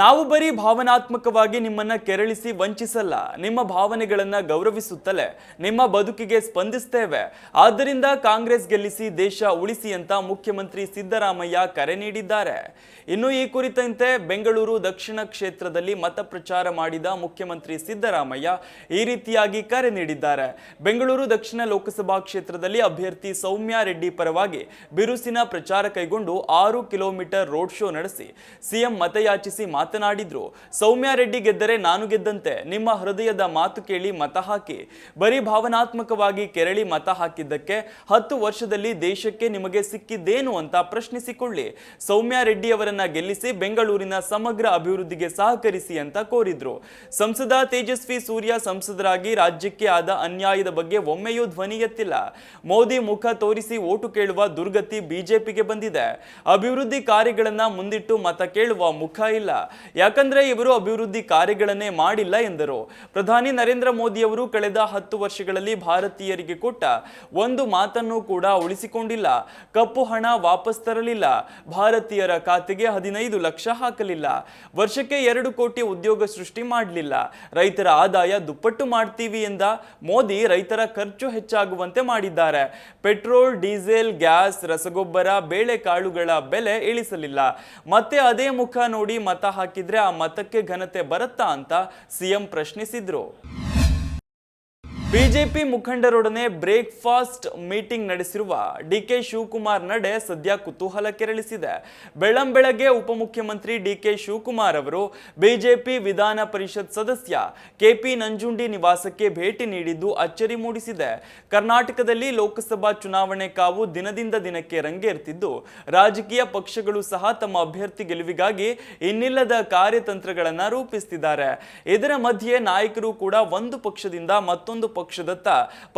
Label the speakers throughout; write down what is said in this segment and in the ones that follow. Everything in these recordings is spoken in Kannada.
Speaker 1: ನಾವು ಬರೀ ಭಾವನಾತ್ಮಕವಾಗಿ ನಿಮ್ಮನ್ನ ಕೆರಳಿಸಿ ವಂಚಿಸಲ್ಲ. ನಿಮ್ಮ ಭಾವನೆಗಳನ್ನ ಗೌರವಿಸುತ್ತಲೇ ನಿಮ್ಮ ಬದುಕಿಗೆ ಸ್ಪಂದಿಸ್ತೇವೆ. ಆದ್ದರಿಂದ ಕಾಂಗ್ರೆಸ್ ಗೆಲ್ಲಿಸಿ, ದೇಶ ಉಳಿಸಿ ಅಂತ ಮುಖ್ಯಮಂತ್ರಿ ಸಿದ್ದರಾಮಯ್ಯ ಕರೆ ನೀಡಿದ್ದಾರೆ. ಇನ್ನು ಈ ಕುರಿತಂತೆ ಬೆಂಗಳೂರು ದಕ್ಷಿಣ ಕ್ಷೇತ್ರದಲ್ಲಿ ಮತ ಪ್ರಚಾರ ಮಾಡಿದ ಮುಖ್ಯಮಂತ್ರಿ ಸಿದ್ದರಾಮಯ್ಯ ಈ ರೀತಿಯಾಗಿ ಕರೆ ನೀಡಿದ್ದಾರೆ. ಬೆಂಗಳೂರು ದಕ್ಷಿಣ ಲೋಕಸಭಾ ಕ್ಷೇತ್ರದಲ್ಲಿ ಅಭ್ಯರ್ಥಿ ಸೌಮ್ಯ ರೆಡ್ಡಿ ಪರವಾಗಿ ಬಿರುಸಿನ ಪ್ರಚಾರ ಕೈಗೊಂಡು ಆರು ಕಿಲೋಮೀಟರ್ ರೋಡ್ ಶೋ ನಡೆಸಿ, ಸಿಎಂ ಮತಯಾಚಿಸಿ ಮಾತನಾಡಿದ್ರು ಸೌಮ್ಯ ರೆಡ್ಡಿ ಗೆದ್ದರೆ ನಾನು ಗೆದ್ದಂತೆ. ನಿಮ್ಮ ಹೃದಯದ ಮಾತು ಕೇಳಿ ಮತ ಹಾಕಿ. ಬರೀ ಭಾವನಾತ್ಮಕವಾಗಿ ಕೆರಳಿ ಮತ ಹಾಕಿದ್ದಕ್ಕೆ ಹತ್ತು ವರ್ಷದಲ್ಲಿ ದೇಶಕ್ಕೆ ನಿಮಗೆ ಸಿಕ್ಕಿದ್ದೇನು ಅಂತ ಪ್ರಶ್ನಿಸಿಕೊಳ್ಳಿ. ಸೌಮ್ಯ ರೆಡ್ಡಿ ಅವರನ್ನ ಗೆಲ್ಲಿಸಿ ಬೆಂಗಳೂರಿನ ಸಮಗ್ರ ಅಭಿವೃದ್ಧಿಗೆ ಸಹಕರಿಸಿ ಅಂತ ಕೋರಿದ್ರು. ಸಂಸದ ತೇಜಸ್ವಿ ಸೂರ್ಯ ಸಂಸದರಾಗಿ ರಾಜ್ಯಕ್ಕೆ ಆದ ಅನ್ಯಾಯದ ಬಗ್ಗೆ ಒಮ್ಮೆಯೂ ಧ್ವನಿ ಎತ್ತಿಲ್ಲ. ಮೋದಿ ಮುಖ ತೋರಿಸಿ ಓಟು ಕೇಳುವ ದುರ್ಗತಿ ಬಿಜೆಪಿಗೆ ಬಂದಿದೆ. ಅಭಿವೃದ್ಧಿ ಕಾರ್ಯಗಳನ್ನ ಮುಂದಿಟ್ಟು ಮತ ಕೇಳುವ ಮುಖ ಇಲ್ಲ. ಯಾಕಂದ್ರೆ ಇವರು ಅಭಿವೃದ್ಧಿ ಕಾರ್ಯಗಳನ್ನೇ ಮಾಡಿಲ್ಲ ಎಂದರು. ಪ್ರಧಾನಿ ನರೇಂದ್ರ ಮೋದಿ ಅವರು ಕಳೆದ ಹತ್ತು ವರ್ಷಗಳಲ್ಲಿ ಭಾರತೀಯರಿಗೆ ಕೊಟ್ಟ ಒಂದು ಮಾತನ್ನು ಕೂಡ ಉಳಿಸಿಕೊಂಡಿಲ್ಲ. ಕಪ್ಪು ಹಣ ವಾಪಸ್ ತರಲಿಲ್ಲ. ಭಾರತೀಯರ ಖಾತೆಗೆ ಹದಿನೈದು ಲಕ್ಷ ಹಾಕಲಿಲ್ಲ. ವರ್ಷಕ್ಕೆ ಎರಡು ಕೋಟಿ ಉದ್ಯೋಗ ಸೃಷ್ಟಿ ಮಾಡಲಿಲ್ಲ. ರೈತರ ಆದಾಯ ದುಪ್ಪಟ್ಟು ಮಾಡ್ತೀವಿ ಎಂದ ಮೋದಿ ರೈತರ ಖರ್ಚು ಹೆಚ್ಚಾಗುವಂತೆ ಮಾಡಿದ್ದಾರೆ. ಪೆಟ್ರೋಲ್, ಡೀಸೆಲ್, ಗ್ಯಾಸ್, ರಸಗೊಬ್ಬರ, ಬೇಳೆಕಾಳುಗಳ ಬೆಲೆ ಇಳಿಸಲಿಲ್ಲ. ಮತ್ತೆ ಅದೇ ಮುಖ ನೋಡಿ ಮತ ಹಾಕಿದ್ರೆ ಆ ಮತಕ್ಕೆ ಘನತೆ ಬರುತ್ತಾ ಅಂತ ಸಿಎಂ ಪ್ರಶ್ನಿಸಿದ್ರು. ಬಿಜೆಪಿ ಮುಖಂಡರೊಡನೆ ಬ್ರೇಕ್ಫಾಸ್ಟ್ ಮೀಟಿಂಗ್ ನಡೆಸಿರುವ ಡಿಕೆ ಶಿವಕುಮಾರ್ ನಡೆ ಸದ್ಯ ಕುತೂಹಲ ಕೆರಳಿಸಿದೆ ಬೆಳ್ಳಂಬೆಳಗ್ಗೆ ಉಪಮುಖ್ಯಮಂತ್ರಿ ಡಿಕೆ ಶಿವಕುಮಾರ್ ಅವರು ಬಿಜೆಪಿ ವಿಧಾನ ಪರಿಷತ್ ಸದಸ್ಯ ಕೆಪಿ ನಂಜುಂಡಿ ನಿವಾಸಕ್ಕೆ ಭೇಟಿ ನೀಡಿದ್ದು ಅಚ್ಚರಿ ಮೂಡಿಸಿದೆ. ಕರ್ನಾಟಕದಲ್ಲಿ ಲೋಕಸಭಾ ಚುನಾವಣೆ ಕಾವು ದಿನದಿಂದ ದಿನಕ್ಕೆ ರಂಗೇರ್ತಿದ್ದು. ರಾಜಕೀಯ ಪಕ್ಷಗಳು ಸಹ ತಮ್ಮ ಅಭ್ಯರ್ಥಿ ಗೆಲುವಿಗಾಗಿ ಇನ್ನಿಲ್ಲದ ಕಾರ್ಯತಂತ್ರಗಳನ್ನು ರೂಪಿಸುತ್ತಿದ್ದಾರೆ ಇದರ ಮಧ್ಯೆ ನಾಯಕರು ಕೂಡ ಒಂದು ಪಕ್ಷದಿಂದ ಮತ್ತೊಂದು ಪಕ್ಷದತ್ತ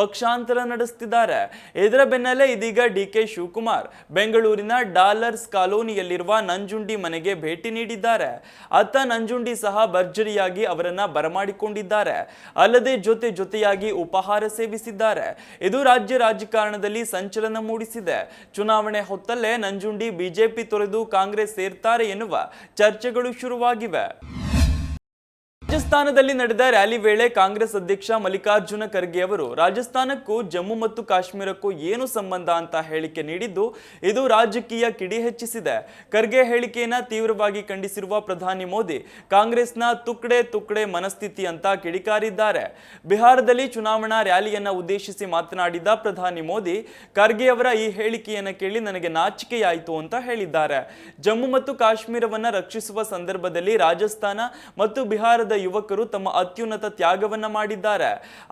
Speaker 1: ಪಕ್ಷಾಂತರ ನಡೆಸ್ತಿದ್ದಾರೆ. ಇದರ ಬೆನ್ನಲ್ಲೇ ಇದೀಗ ಡಿ ಕೆ ಶಿವಕುಮಾರ್ ಬೆಂಗಳೂರಿನ ಡಾಲರ್ಸ್ ಕಾಲೋನಿಯಲ್ಲಿರುವ ನಂಜುಂಡಿ ಮನೆಗೆ ಭೇಟಿ ನೀಡಿದ್ದಾರೆ. ಅತ್ತ ನಂಜುಂಡಿ ಸಹ ಭರ್ಜರಿಯಾಗಿ ಅವರನ್ನ ಬರಮಾಡಿಕೊಂಡಿದ್ದಾರೆ. ಅಲ್ಲದೆ ಜೊತೆ ಜೊತೆಯಾಗಿ ಉಪಹಾರ ಸೇವಿಸಿದ್ದಾರೆ. ಇದು ರಾಜ್ಯ ರಾಜಕಾರಣದಲ್ಲಿ ಸಂಚಲನ ಮೂಡಿಸಿದೆ. ಚುನಾವಣೆ ಹೊತ್ತಲ್ಲೇ ನಂಜುಂಡಿ ಬಿಜೆಪಿ ತೊರೆದು ಕಾಂಗ್ರೆಸ್ ಸೇರ್ತಾರೆ ಎನ್ನುವ ಚರ್ಚೆಗಳು ಶುರುವಾಗಿವೆ. ರಾಜಸ್ಥಾನದಲ್ಲಿ ನಡೆದ ರ್ಯಾಲಿ ವೇಳೆ ಕಾಂಗ್ರೆಸ್ ಅಧ್ಯಕ್ಷ ಮಲ್ಲಿಕಾರ್ಜುನ ಖರ್ಗೆ ಅವರು, ರಾಜಸ್ಥಾನಕ್ಕೂ ಜಮ್ಮು ಮತ್ತು ಕಾಶ್ಮೀರಕ್ಕೂ ಏನು ಸಂಬಂಧ ಅಂತ ಹೇಳಿಕೆ ನೀಡಿದ್ದು ಇದು ರಾಜಕೀಯ ಕಿಡಿ ಹೆಚ್ಚಿಸಿದೆ. ಖರ್ಗೆ ಹೇಳಿಕೆಯನ್ನು ತೀವ್ರವಾಗಿ ಖಂಡಿಸಿರುವ ಪ್ರಧಾನಿ ಮೋದಿ, ಕಾಂಗ್ರೆಸ್ನ ತುಕ್ಡೆ ತುಕ್ಡೆ ಮನಸ್ಥಿತಿ ಅಂತ ಕಿಡಿಕಾರಿದ್ದಾರೆ. ಬಿಹಾರದಲ್ಲಿ ಚುನಾವಣಾ ರ್ಯಾಲಿಯನ್ನ ಉದ್ದೇಶಿಸಿ ಮಾತನಾಡಿದ ಪ್ರಧಾನಿ ಮೋದಿ, ಖರ್ಗೆ ಅವರ ಈ ಹೇಳಿಕೆಯನ್ನು ಕೇಳಿ ನನಗೆ ನಾಚಿಕೆಯಾಯಿತು ಅಂತ ಹೇಳಿದ್ದಾರೆ. ಜಮ್ಮು ಮತ್ತು ಕಾಶ್ಮೀರವನ್ನ ರಕ್ಷಿಸುವ ಸಂದರ್ಭದಲ್ಲಿ ರಾಜಸ್ಥಾನ ಮತ್ತು ಬಿಹಾರದ ಯುವಕರು ತಮ್ಮ ಅತ್ಯುನ್ನತ ತ್ಯಾಗವನ್ನ ಮಾಡಿದ್ದಾರೆ.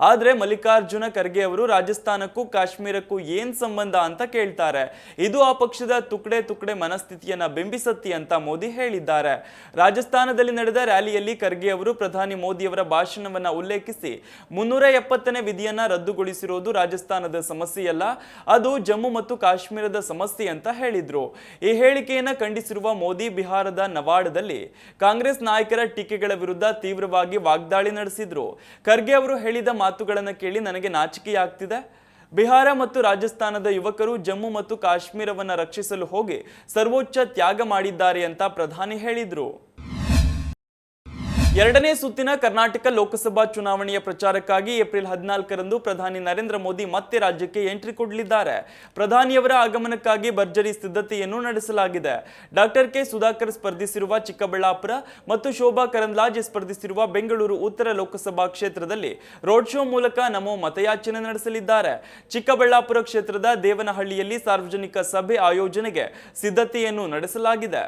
Speaker 1: ಆದ್ರೆ ಮಲ್ಲಿಕಾರ್ಜುನ ಖರ್ಗೆ ಅವರು ರಾಜಸ್ಥಾನಕ್ಕೂ ಕಾಶ್ಮೀರಕ್ಕೂ ಏನ್ ಸಂಬಂಧ ಅಂತ ಕೇಳ್ತಾರೆ. ಇದು ಆ ಪಕ್ಷದ ತುಕಡೆ ತುಕಡೆ ಮನಸ್ಥಿತಿಯನ್ನ ಬಿಂಬಿಸತ್ತಿ ಅಂತ ಮೋದಿ ಹೇಳಿದ್ದಾರೆ. ರಾಜಸ್ಥಾನದಲ್ಲಿ ನಡೆದ ರ್ಯಾಲಿಯಲ್ಲಿ ಖರ್ಗೆ ಅವರು ಪ್ರಧಾನಿ ಮೋದಿಯವರ ಭಾಷಣವನ್ನ ಉಲ್ಲೇಖಿಸಿ, ಮುನ್ನೂರ ಎಪ್ಪತ್ತನೇ ವಿಧಿಯನ್ನ ರದ್ದುಗೊಳಿಸಿರೋದು ರಾಜಸ್ಥಾನದ ಸಮಸ್ಯೆಯಲ್ಲ, ಅದು ಜಮ್ಮು ಮತ್ತು ಕಾಶ್ಮೀರದ ಸಮಸ್ಯೆ ಅಂತ ಹೇಳಿದ್ರು. ಈ ಹೇಳಿಕೆಯನ್ನ ಖಂಡಿಸಿರುವ ಮೋದಿ ಬಿಹಾರದ ನವಾಡದಲ್ಲಿ ಕಾಂಗ್ರೆಸ್ ನಾಯಕರ ಟೀಕೆಗಳ ವಿರುದ್ಧ ತೀವ್ರವಾಗಿ ವಾಗ್ದಾಳಿ ನಡೆಸಿದ್ರು. ಖರ್ಗೆ ಅವರು ಹೇಳಿದ ಮಾತುಗಳನ್ನು ಕೇಳಿ ನನಗೆ ನಾಚಿಕೆಯಾಗ್ತಿದೆ. ಬಿಹಾರ ಮತ್ತು ರಾಜಸ್ಥಾನದ ಯುವಕರು ಜಮ್ಮು ಮತ್ತು ಕಾಶ್ಮೀರವನ್ನು ರಕ್ಷಿಸಲು ಹೋಗಿ ಸರ್ವೋಚ್ಚ ತ್ಯಾಗ ಮಾಡಿದ್ದಾರೆ ಅಂತ ಪ್ರಧಾನಿ ಹೇಳಿದ್ರು. ಎರಡನೇ ಸುತ್ತಿನ ಕರ್ನಾಟಕ ಲೋಕಸಭಾ ಚುನಾವಣೆಯ ಪ್ರಚಾರಕ್ಕಾಗಿ ಏಪ್ರಿಲ್ ಹದಿನಾಲ್ಕರಂದು ಪ್ರಧಾನಿ ನರೇಂದ್ರ ಮೋದಿ ಮತ್ತೆ ರಾಜ್ಯಕ್ಕೆ ಎಂಟ್ರಿ ಕೊಡಲಿದ್ದಾರೆ. ಪ್ರಧಾನಿಯವರ ಆಗಮನಕ್ಕಾಗಿ ಭರ್ಜರಿ ಸಿದ್ಧತೆಯನ್ನು ನಡೆಸಲಾಗಿದೆ. ಡಾಕ್ಟರ್ ಕೆ ಸುಧಾಕರ್ ಸ್ಪರ್ಧಿಸಿರುವ ಚಿಕ್ಕಬಳ್ಳಾಪುರ ಮತ್ತು ಶೋಭಾ ಕರಂದ್ಲಾಜೆ ಸ್ಪರ್ಧಿಸಿರುವ ಬೆಂಗಳೂರು ಉತ್ತರ ಲೋಕಸಭಾ ಕ್ಷೇತ್ರದಲ್ಲಿ ರೋಡ್ ಶೋ ಮೂಲಕ ನಮೋ ಮತಯಾಚನೆ ನಡೆಸಲಿದ್ದಾರೆ. ಚಿಕ್ಕಬಳ್ಳಾಪುರ ಕ್ಷೇತ್ರದ ದೇವನಹಳ್ಳಿಯಲ್ಲಿ ಸಾರ್ವಜನಿಕ ಸಭೆ ಆಯೋಜನೆಗೆ ಸಿದ್ಧತೆಯನ್ನು ನಡೆಸಲಾಗಿದೆ.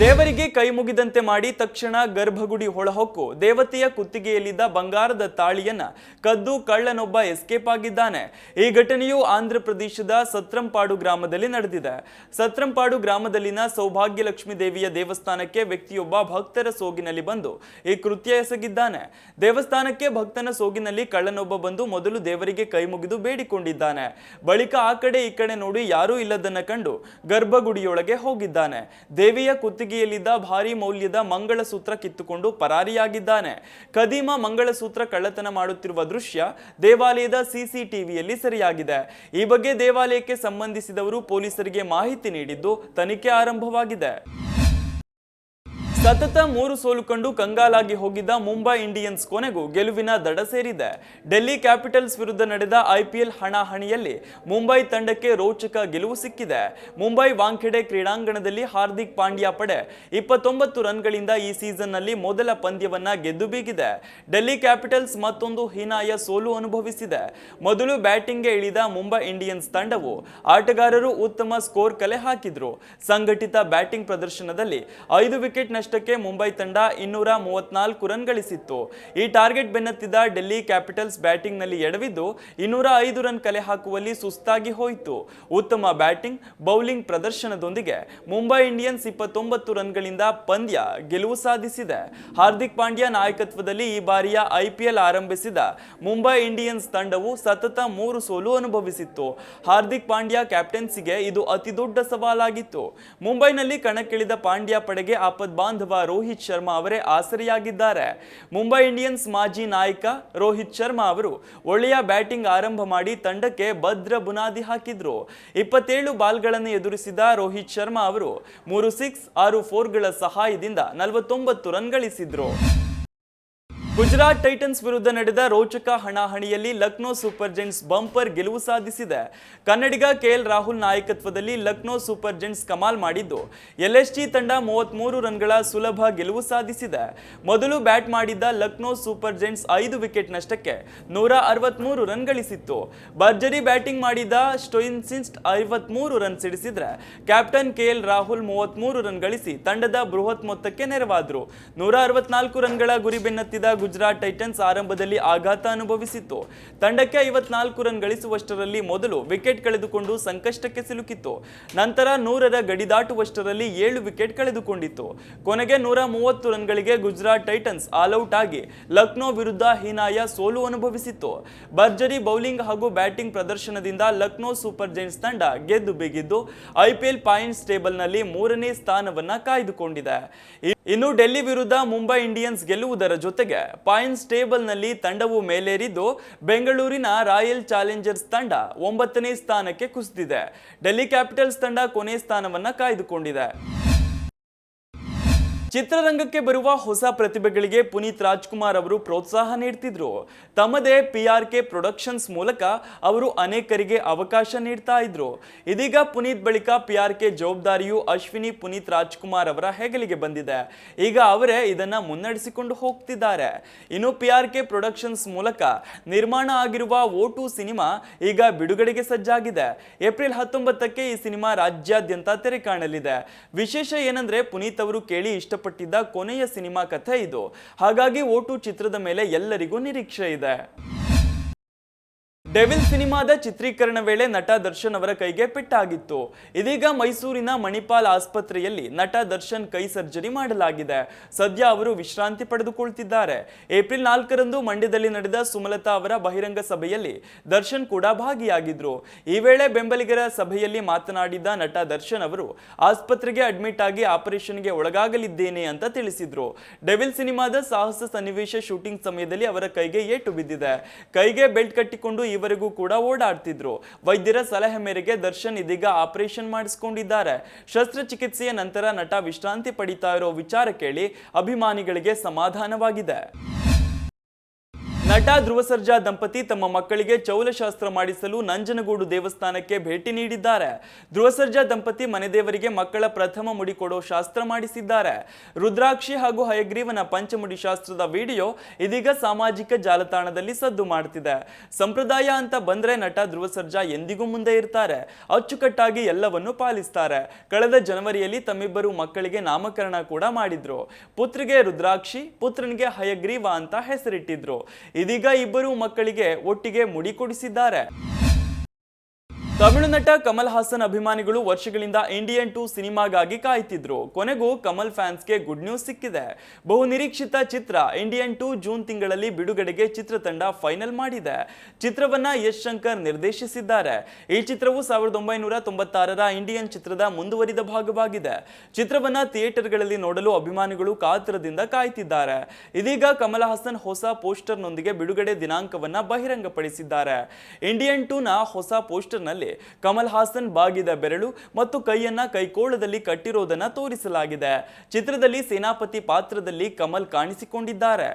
Speaker 1: ದೇವರಿಗೆ ಕೈ ಮುಗಿದಂತೆ ಮಾಡಿ ತಕ್ಷಣ ಗರ್ಭಗುಡಿ ಹೊಳಹೊಕ್ಕು. ದೇವತೆಯ ಕುತ್ತಿಗೆಯಲ್ಲಿದ್ದ ಬಂಗಾರದ ತಾಳಿಯನ್ನ ಕದ್ದು ಕಳ್ಳನೊಬ್ಬ ಎಸ್ಕೇಪ್ ಆಗಿದ್ದಾನೆ. ಈ ಘಟನೆಯು ಆಂಧ್ರ ಪ್ರದೇಶದ ಸತ್ರಂಪಾಡು ಗ್ರಾಮದಲ್ಲಿ ನಡೆದಿದೆ. ಸತ್ರಂಪಾಡು ಗ್ರಾಮದಲ್ಲಿನ ಸೌಭಾಗ್ಯ ಲಕ್ಷ್ಮೀ ದೇವಿಯ ದೇವಸ್ಥಾನಕ್ಕೆ ವ್ಯಕ್ತಿಯೊಬ್ಬ ಭಕ್ತರ ಸೋಗಿನಲ್ಲಿ ಬಂದು ಈ ಕೃತ್ಯ ಎಸಗಿದ್ದಾನೆ. ದೇವಸ್ಥಾನಕ್ಕೆ ಭಕ್ತನ ಸೋಗಿನಲ್ಲಿ ಕಳ್ಳನೊಬ್ಬ ಬಂದು ಮೊದಲು ದೇವರಿಗೆ ಕೈ ಮುಗಿದು ಬೇಡಿಕೊಂಡಿದ್ದಾನೆ. ಬಳಿಕ ಆ ಕಡೆ ಈ ಕಡೆ ನೋಡಿ ಯಾರೂ ಇಲ್ಲದನ್ನ ಕಂಡು ಗರ್ಭಗುಡಿಯೊಳಗೆ ಹೋಗಿದ್ದಾನೆ. ದೇವಿಯ ಕುತ್ತಿಗೆ ಕುತ್ತಿಗೆಯಲ್ಲಿದ್ದ ಭಾರಿ ಮೌಲ್ಯದ ಮಂಗಳಸೂತ್ರ ಕಿತ್ತುಕೊಂಡು ಪರಾರಿಯಾಗಿದ್ದಾನೆ. ಕದೀಮ ಮಂಗಳಸೂತ್ರ ಕಳ್ಳತನ ಮಾಡುತ್ತಿರುವ ದೃಶ್ಯ ದೇವಾಲಯದ ಸಿಸಿಟಿವಿಯಲ್ಲಿ ಸೆರೆಯಾಗಿದೆ. ಈ ಬಗ್ಗೆ ದೇವಾಲಯಕ್ಕೆ ಸಂಬಂಧಿಸಿದವರು ಪೊಲೀಸರಿಗೆ ಮಾಹಿತಿ ನೀಡಿದ್ದು ತನಿಖೆ ಆರಂಭವಾಗಿದೆ. ಸತತ ಮೂರು ಸೋಲು ಕಂಡು ಕಂಗಾಲಾಗಿ ಹೋಗಿದ್ದ ಮುಂಬೈ ಇಂಡಿಯನ್ಸ್ ಕೊನೆಗೂ ಗೆಲುವಿನ ದಡ ಸೇರಿದೆ. ಡೆಲ್ಲಿ ಕ್ಯಾಪಿಟಲ್ಸ್ ವಿರುದ್ಧ ನಡೆದ ಐಪಿಎಲ್ ಹಣಾಹಣಿಯಲ್ಲಿ ಮುಂಬೈ ತಂಡಕ್ಕೆ ರೋಚಕ ಗೆಲುವು ಸಿಕ್ಕಿದೆ. ಮುಂಬೈ ವಾಂಖೆಡೆ ಕ್ರೀಡಾಂಗಣದಲ್ಲಿ ಹಾರ್ದಿಕ್ ಪಾಂಡ್ಯ ಪಡೆ ಇಪ್ಪತ್ತೊಂಬತ್ತು ರನ್ಗಳಿಂದ ಈ ಸೀಸನ್ನಲ್ಲಿ ಮೊದಲ ಪಂದ್ಯವನ್ನ ಗೆದ್ದು ಬೀಗಿದೆ. ಡೆಲ್ಲಿ ಕ್ಯಾಪಿಟಲ್ಸ್ ಮತ್ತೊಂದು ಹೀನಾಯ ಸೋಲು ಅನುಭವಿಸಿದೆ. ಮೊದಲು ಬ್ಯಾಟಿಂಗ್ಗೆ ಇಳಿದ ಮುಂಬೈ ಇಂಡಿಯನ್ಸ್ ತಂಡವು ಆಟಗಾರರು ಉತ್ತಮ ಸ್ಕೋರ್ ಕಲೆ ಹಾಕಿದ್ರು. ಸಂಘಟಿತ ಬ್ಯಾಟಿಂಗ್ ಪ್ರದರ್ಶನದಲ್ಲಿ ಐದು ವಿಕೆಟ್ ನಷ್ಟಕ್ಕೆ ಮುಂಬೈ ತಂಡ ಇನ್ನೂರ ಮೂವತ್ನಾಲ್ಕು ರನ್ ಗಳಿಸಿತ್ತು. ಈ ಟಾರ್ಗೆಟ್ ಬೆನ್ನತ್ತಿದ ಡೆಲ್ಲಿ ಕ್ಯಾಪಿಟಲ್ಸ್ ಬ್ಯಾಟಿಂಗ್ನಲ್ಲಿ ಎಡವಿದ್ದು ಇನ್ನೂರ ಐದು ರನ್ ಕಲೆ ಹಾಕುವಲ್ಲಿ ಸುಸ್ತಾಗಿ ಹೋಯಿತು. ಉತ್ತಮ ಬ್ಯಾಟಿಂಗ್, ಬೌಲಿಂಗ್ ಪ್ರದರ್ಶನದೊಂದಿಗೆ ಮುಂಬೈ ಇಂಡಿಯನ್ಸ್ ಇಪ್ಪತ್ತೊಂಬತ್ತು ರನ್ಗಳಿಂದ ಪಂದ್ಯ ಗೆಲುವು ಸಾಧಿಸಿದೆ. ಹಾರ್ದಿಕ್ ಪಾಂಡ್ಯ ನಾಯಕತ್ವದಲ್ಲಿ ಈ ಬಾರಿಯ ಐಪಿಎಲ್ ಆರಂಭಿಸಿದ ಮುಂಬೈ ಇಂಡಿಯನ್ಸ್ ತಂಡವು ಸತತ ಮೂರು ಸೋಲು ಅನುಭವಿಸಿತ್ತು. ಹಾರ್ದಿಕ್ ಪಾಂಡ್ಯ ಕ್ಯಾಪ್ಟನ್ಸಿಗೆ ಇದು ಅತಿದೊಡ್ಡ ಸವಾಲಾಗಿತ್ತು. ಮುಂಬೈನಲ್ಲಿ ಕಣಕ್ಕಿಳಿದ ಪಾಂಡ್ಯ ಪಡೆಗೆ ಆಪದ್ ಬಾಂಧವ ರೋಹಿತ್ ಶರ್ಮಾ ಅವರೇ ಆಸರೆಯಾಗಿದ್ದಾರೆ. ಮುಂಬೈ ಇಂಡಿಯನ್ಸ್ ಮಾಜಿ ನಾಯಕ ರೋಹಿತ್ ಶರ್ಮಾ ಅವರು ಒಳ್ಳೆಯ ಬ್ಯಾಟಿಂಗ್ ಆರಂಭ ಮಾಡಿ ತಂಡಕ್ಕೆ ಭದ್ರ ಬುನಾದಿ ಹಾಕಿದ್ರು. ಇಪ್ಪತ್ತೇಳು ಬಾಲ್ಗಳನ್ನು ಎದುರಿಸಿದ ರೋಹಿತ್ ಶರ್ಮಾ ಅವರು ಮೂರು ಸಿಕ್ಸ್ ಆರು ಫೋರ್ಗಳ ಸಹಾಯದಿಂದ ನಲವತ್ತೊಂಬತ್ತು ರನ್ ಗಳಿಸಿದ್ರು. ಗುಜರಾತ್ ಟೈಟನ್ಸ್ ವಿರುದ್ಧ ನಡೆದ ರೋಚಕ ಹಣಾಹಣಿಯಲ್ಲಿ ಲಕ್ನೋ ಸೂಪರ್ ಜೆಂಟ್ಸ್ ಬಂಪರ್ ಗೆಲುವು ಸಾಧಿಸಿದೆ. ಕನ್ನಡಿಗ ಕೆಎಲ್ ರಾಹುಲ್ ನಾಯಕತ್ವದಲ್ಲಿ ಲಕ್ನೋ ಸೂಪರ್ ಜೆಂಟ್ಸ್ ಕಮಾಲ್ ಮಾಡಿದ್ದು. ಎಲ್ಎಸ್ಜಿ ತಂಡ ಮೂವತ್ಮೂರು ರನ್ಗಳ ಸುಲಭ ಗೆಲುವು ಸಾಧಿಸಿದೆ. ಮೊದಲು ಬ್ಯಾಟ್ ಮಾಡಿದ್ದ ಲಕ್ನೋ ಸೂಪರ್ ಜೆಂಟ್ಸ್ ಐದು ವಿಕೆಟ್ ನಷ್ಟಕ್ಕೆ ನೂರ ಅರವತ್ಮೂರು ರನ್ ಗಳಿಸಿತ್ತು. ಭರ್ಜರಿ ಬ್ಯಾಟಿಂಗ್ ಮಾಡಿದ ಸ್ಟೋಯಿನ್ಸಿನ್ಸ್ಟ್ ಐವತ್ಮೂರು ರನ್ ಸಿಡಿಸಿದ್ರೆ ಕ್ಯಾಪ್ಟನ್ ಕೆಎಲ್ ರಾಹುಲ್ ಮೂವತ್ಮೂರು ರನ್ ಗಳಿಸಿ ತಂಡದ ಬೃಹತ್ ಮೊತ್ತಕ್ಕೆ ನೆರವಾದರು. ನೂರ ಅರವತ್ನಾಲ್ಕು ರನ್ಗಳ ಗುರಿ ಬೆನ್ನತ್ತಿದ ಗುಜರಾತ್ ಟೈಟನ್ಸ್ ಆರಂಭದಲ್ಲಿ ಆಘಾತ ಅನುಭವಿಸಿತ್ತು. ತಂಡಕ್ಕೆ ಐವತ್ನಾಲ್ಕು ರನ್ ಗಳಿಸುವಷ್ಟರಲ್ಲಿ ಮೊದಲು ವಿಕೆಟ್ ಕಳೆದುಕೊಂಡು ಸಂಕಷ್ಟಕ್ಕೆ ಸಿಲುಕಿತ್ತು. ನಂತರ ನೂರರ ಗಡಿ ದಾಟುವಷ್ಟರಲ್ಲಿ ಏಳು ವಿಕೆಟ್ ಕಳೆದುಕೊಂಡಿತ್ತು. ಕೊನೆಗೆ ನೂರ ಮೂವತ್ತು ರನ್ಗಳಿಗೆ ಗುಜರಾತ್ ಟೈಟನ್ಸ್ ಆಲ್ಔಟ್ ಆಗಿ ಲಕ್ನೋ ವಿರುದ್ಧ ಹೀನಾಯ ಸೋಲು ಅನುಭವಿಸಿತ್ತು. ಭರ್ಜರಿ ಬೌಲಿಂಗ್ ಹಾಗೂ ಬ್ಯಾಟಿಂಗ್ ಪ್ರದರ್ಶನದಿಂದ ಲಕ್ನೋ ಸೂಪರ್ ಜೈಂಟ್ಸ್ ತಂಡ ಗೆದ್ದು ಬಿಗಿದ್ದು ಐಪಿಎಲ್ ಪಾಯಿಂಟ್ಸ್ ಟೇಬಲ್ನಲ್ಲಿ ಮೂರನೇ ಸ್ಥಾನವನ್ನ ಕಾಯ್ದುಕೊಂಡಿದೆ. ಇನ್ನು ಡೆಲ್ಲಿ ವಿರುದ್ಧ ಮುಂಬೈ ಇಂಡಿಯನ್ಸ್ ಗೆಲ್ಲುವುದರ ಜೊತೆಗೆ ಪಾಯಿಂಟ್ಸ್ ಟೇಬಲ್ನಲ್ಲಿ ತಂಡವು ಮೇಲೇರಿದ್ದು ಬೆಂಗಳೂರಿನ ರಾಯಲ್ ಚಾಲೆಂಜರ್ಸ್ ತಂಡ ಒಂಬತ್ತನೇ ಸ್ಥಾನಕ್ಕೆ ಕುಸಿದಿದೆ. ಡೆಲ್ಲಿ ಕ್ಯಾಪಿಟಲ್ಸ್ ತಂಡ ಕೊನೆ ಸ್ಥಾನವನ್ನು ಕಾಯ್ದುಕೊಂಡಿದೆ. ಚಿತ್ರರಂಗಕ್ಕೆ ಬರುವ ಹೊಸ ಪ್ರತಿಭೆಗಳಿಗೆ ಪುನೀತ್ ರಾಜ್ಕುಮಾರ್ ಅವರು ಪ್ರೋತ್ಸಾಹ ನೀಡ್ತಿದ್ರು. ತಮ್ಮದೇ ಪಿ ಆರ್ ಕೆ ಪ್ರೊಡಕ್ಷನ್ಸ್ ಮೂಲಕ ಅವರು ಅನೇಕರಿಗೆ ಅವಕಾಶ ನೀಡ್ತಾ ಇದ್ರು. ಇದೀಗ ಪುನೀತ್ ಬಳಿಕ ಪಿ ಆರ್ ಕೆ ಜವಾಬ್ದಾರಿಯು ಅಶ್ವಿನಿ ಪುನೀತ್ ರಾಜ್ಕುಮಾರ್ ಅವರ ಹೆಗಲಿಗೆ ಬಂದಿದೆ. ಈಗ ಅವರೇ ಇದನ್ನ ಮುನ್ನಡೆಸಿಕೊಂಡು ಹೋಗ್ತಿದ್ದಾರೆ. ಇನ್ನು ಪಿ ಆರ್ ಕೆ ಪ್ರೊಡಕ್ಷನ್ಸ್ ಮೂಲಕ ನಿರ್ಮಾಣ ಆಗಿರುವ ಓಟು ಸಿನಿಮಾ ಈಗ ಬಿಡುಗಡೆಗೆ ಸಜ್ಜಾಗಿದೆ. ಏಪ್ರಿಲ್ ಹತ್ತೊಂಬತ್ತಕ್ಕೆ ಈ ಸಿನಿಮಾ ರಾಜ್ಯಾದ್ಯಂತ ತೆರೆ ಕಾಣಲಿದೆ. ವಿಶೇಷ ಏನಂದ್ರೆ ಪುನೀತ್ ಅವರು ಕೇಳಿ ಇಷ್ಟಪಟ್ಟಿದ್ದ ಕೊನೆಯ ಸಿನಿಮಾ ಕಥೆ ಇದು. ಹಾಗಾಗಿ ಓಟು ಚಿತ್ರದ ಮೇಲೆ ಎಲ್ಲರಿಗೂ ನಿರೀಕ್ಷೆ ಇದೆ. ಡೆವಿಲ್ ಸಿನಿಮಾದ ಚಿತ್ರೀಕರಣ ವೇಳೆ ನಟ ದರ್ಶನ್ ಅವರ ಕೈಗೆ ಪೆಟ್ಟಾಗಿತ್ತು. ಇದೀಗ ಮೈಸೂರಿನ ಮಣಿಪಾಲ್ ಆಸ್ಪತ್ರೆಯಲ್ಲಿ ನಟ ದರ್ಶನ್ ಕೈ ಸರ್ಜರಿ ಮಾಡಲಾಗಿದೆ. ಸದ್ಯ ಅವರು ವಿಶ್ರಾಂತಿ ಪಡೆದುಕೊಳ್ತಿದ್ದಾರೆ. ಏಪ್ರಿಲ್ ನಾಲ್ಕರಂದು ಮಂಡ್ಯದಲ್ಲಿ ನಡೆದ ಸುಮಲತಾ ಅವರ ಬಹಿರಂಗ ಸಭೆಯಲ್ಲಿ ದರ್ಶನ್ ಕೂಡ ಭಾಗಿಯಾಗಿದ್ರು. ಈ ವೇಳೆ ಬೆಂಬಲಿಗರ ಸಭೆಯಲ್ಲಿ ಮಾತನಾಡಿದ ನಟ ದರ್ಶನ್ ಅವರು, ಆಸ್ಪತ್ರೆಗೆ ಅಡ್ಮಿಟ್ ಆಗಿ ಆಪರೇಷನ್ಗೆ ಒಳಗಾಗಲಿದ್ದೇನೆ ಅಂತ ತಿಳಿಸಿದ್ರು. ಡೆವಿಲ್ ಸಿನಿಮಾದ ಸಾಹಸ ಸನ್ನಿವೇಶ ಶೂಟಿಂಗ್ ಸಮಯದಲ್ಲಿ ಅವರ ಕೈಗೆ ಏಟು ಬಿದ್ದಿದೆ. ಕೈಗೆ ಬೆಲ್ಟ್ ಕಟ್ಟಿಕೊಂಡು ಈವರೆಗೂ ಕೂಡ ಓಡಾಡ್ತಿದ್ರು. ವೈದ್ಯರ ಸಲಹೆ ಮೇರೆಗೆ ದರ್ಶನ್ ಇದೀಗ ಆಪರೇಷನ್ ಮಾಡಿಸಿಕೊಂಡಿದ್ದಾರೆ. ಶಸ್ತ್ರಚಿಕಿತ್ಸೆಯ ನಂತರ ನಟ ವಿಶ್ರಾಂತಿ ಪಡಿತಾ ಇರೋ ವಿಚಾರ ಕೇಳಿ ಅಭಿಮಾನಿಗಳಿಗೆ ಸಮಾಧಾನವಾಗಿದೆ. ನಟ ಧ್ರುವ ಸರ್ಜಾ ದಂಪತಿ ತಮ್ಮ ಮಕ್ಕಳಿಗೆ ಚೌಲಶಾಸ್ತ್ರ ಮಾಡಿಸಲು ನಂಜನಗೂಡು ದೇವಸ್ಥಾನಕ್ಕೆ ಭೇಟಿ ನೀಡಿದ್ದಾರೆ. ಧ್ರುವ ಸರ್ಜಾ ದಂಪತಿ ಮನೆದೇವರಿಗೆ ಮಕ್ಕಳ ಪ್ರಥಮ ಮುಡಿ ಕೊಡೋ ಶಾಸ್ತ್ರ ಮಾಡಿಸಿದ್ದಾರೆ. ರುದ್ರಾಕ್ಷಿ ಹಾಗೂ ಹಯಗ್ರೀವನ ಪಂಚಮುಡಿ ಶಾಸ್ತ್ರದ ವಿಡಿಯೋ ಇದೀಗ ಸಾಮಾಜಿಕ ಜಾಲತಾಣದಲ್ಲಿ ಸದ್ದು ಮಾಡ್ತಿದೆ. ಸಂಪ್ರದಾಯ ಅಂತ ಬಂದ್ರೆ ನಟ ಧ್ರುವ ಸರ್ಜಾ ಎಂದಿಗೂ ಮುಂದೆ ಇರ್ತಾರೆ. ಅಚ್ಚುಕಟ್ಟಾಗಿ ಎಲ್ಲವನ್ನು ಪಾಲಿಸ್ತಾರೆ. ಕಳೆದ ಜನವರಿಯಲ್ಲಿ ತಮ್ಮಿಬ್ಬರು ಮಕ್ಕಳಿಗೆ ನಾಮಕರಣ ಕೂಡ ಮಾಡಿದ್ರು. ಪುತ್ರಿಗೆ ರುದ್ರಾಕ್ಷಿ, ಪುತ್ರನಿಗೆ ಹಯಗ್ರೀವ ಅಂತ ಹೆಸರಿಟ್ಟಿದ್ರು. ಇದೀಗ ಇಬ್ಬರು ಮಕ್ಕಳಿಗೆ ಒಟ್ಟಿಗೆ ಮುಡಿ ಕೊಡಿಸಿದ್ದಾರೆ ತಮಿಳು ನಟ ಕಮಲ್ ಹಾಸನ್ ಅಭಿಮಾನಿಗಳು ವರ್ಷಗಳಿಂದ ಇಂಡಿಯನ್ ಟು ಸಿನಿಮಾಗಾಗಿ ಕಾಯ್ತಿದ್ರು. ಕೊನೆಗೂ ಕಮಲ್ ಫ್ಯಾನ್ಸ್ಗೆ ಗುಡ್ ನ್ಯೂಸ್ ಸಿಕ್ಕಿದೆ. ಬಹು ನಿರೀಕ್ಷಿತ ಚಿತ್ರ ಇಂಡಿಯನ್ ಟು ಜೂನ್ ತಿಂಗಳಲ್ಲಿ ಬಿಡುಗಡೆಗೆ ಚಿತ್ರತಂಡ ಫೈನಲ್ ಮಾಡಿದೆ. ಚಿತ್ರವನ್ನ ಯಶ್ ಶಂಕರ್ ನಿರ್ದೇಶಿಸಿದ್ದಾರೆ. ಈ ಚಿತ್ರವು ಸಾವಿರದ ಒಂಬೈನೂರ ತೊಂಬತ್ತಾರರ ಇಂಡಿಯನ್ ಚಿತ್ರದ ಮುಂದುವರಿದ ಭಾಗವಾಗಿದೆ. ಚಿತ್ರವನ್ನ ಥಿಯೇಟರ್ಗಳಲ್ಲಿ ನೋಡಲು ಅಭಿಮಾನಿಗಳು ಕಾತರದಿಂದ ಕಾಯ್ತಿದ್ದಾರೆ. ಇದೀಗ ಕಮಲ್ ಹಾಸನ್ ಹೊಸ ಪೋಸ್ಟರ್ನೊಂದಿಗೆ ಬಿಡುಗಡೆ ದಿನಾಂಕವನ್ನ ಬಹಿರಂಗಪಡಿಸಿದ್ದಾರೆ. ಇಂಡಿಯನ್ ಟೂನ ಹೊಸ ಪೋಸ್ಟರ್ನಲ್ಲಿ ಕಮಲ್ ಹಾಸನ್ ಬಾಗಿದ ಬೆರಳು ಮತ್ತು ಕೈಯನ್ನ ಕೈಕೋಳದಲ್ಲಿ ಕಟ್ಟಿರೋದನ್ನ ತೋರಿಸಲಾಗಿದೆ. ಚಿತ್ರದಲ್ಲಿ ಸೇನಾಪತಿ ಪಾತ್ರದಲ್ಲಿ ಕಮಲ್ ಕಾಣಿಸಿಕೊಂಡಿದ್ದಾರೆ.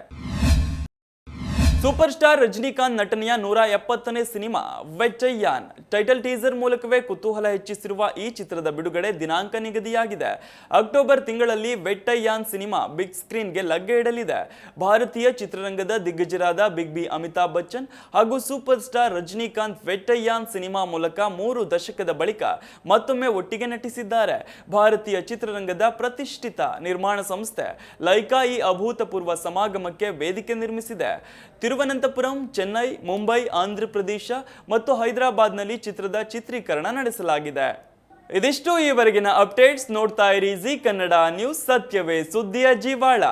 Speaker 1: ಸೂಪರ್ ಸ್ಟಾರ್ ರಜನಿಕಾಂತ್ ನಟನೆಯ ನೂರ ಎಪ್ಪತ್ತನೇ ಸಿನಿಮಾ ವೆಚ್ಚಯ್ಯಾನ್. ಟೈಟಲ್ ಟೀಸರ್ ಮೂಲಕವೇ ಕುತೂಹಲ ಹೆಚ್ಚಿಸಿರುವ ಈ ಚಿತ್ರದ ಬಿಡುಗಡೆ ದಿನಾಂಕ ನಿಗದಿಯಾಗಿದೆ. ಅಕ್ಟೋಬರ್ ತಿಂಗಳಲ್ಲಿ ವೆಟ್ಟಯ್ಯಾನ್ ಸಿನಿಮಾ ಬಿಗ್ ಸ್ಕ್ರೀನ್ಗೆ ಲಗ್ಗೆ ಇಡಲಿದೆ. ಭಾರತೀಯ ಚಿತ್ರರಂಗದ ದಿಗ್ಗಜರಾದ ಬಿಗ್ ಬಿ ಅಮಿತಾಬ್ ಬಚ್ಚನ್ ಹಾಗೂ super star Rajinikanth Vettaiyan cinema ಮೂಲಕ ಮೂರು ದಶಕದ ಬಳಿಕ ಮತ್ತೊಮ್ಮೆ ಒಟ್ಟಿಗೆ ನಟಿಸಿದ್ದಾರೆ. ಭಾರತೀಯ ಚಿತ್ರರಂಗದ ಪ್ರತಿಷ್ಠಿತ ನಿರ್ಮಾಣ ಸಂಸ್ಥೆ ಲೈಕಾ ಈ ಅಭೂತಪೂರ್ವ ಸಮಾಗಮಕ್ಕೆ ವೇದಿಕೆ ನಿರ್ಮಿಸಿದೆ. ತಿರುವನಂತಪುರಂ, ಚೆನ್ನೈ, ಮುಂಬೈ, ಆಂಧ್ರ ಪ್ರದೇಶ ಮತ್ತು ಹೈದರಾಬಾದ್ನಲ್ಲಿ ಚಿತ್ರದ ಚಿತ್ರೀಕರಣ ನಡೆಸಲಾಗಿದೆ. ಇದಿಷ್ಟು ಈವರೆಗಿನ ಅಪ್ಡೇಟ್ಸ್ ನೋಡ್ತಾ ಇರಿ ಜಿ ಕನ್ನಡ ನ್ಯೂಸ್ ಸತ್ಯವೇ ಸುದ್ದಿಯ ಜೀವಾಳ.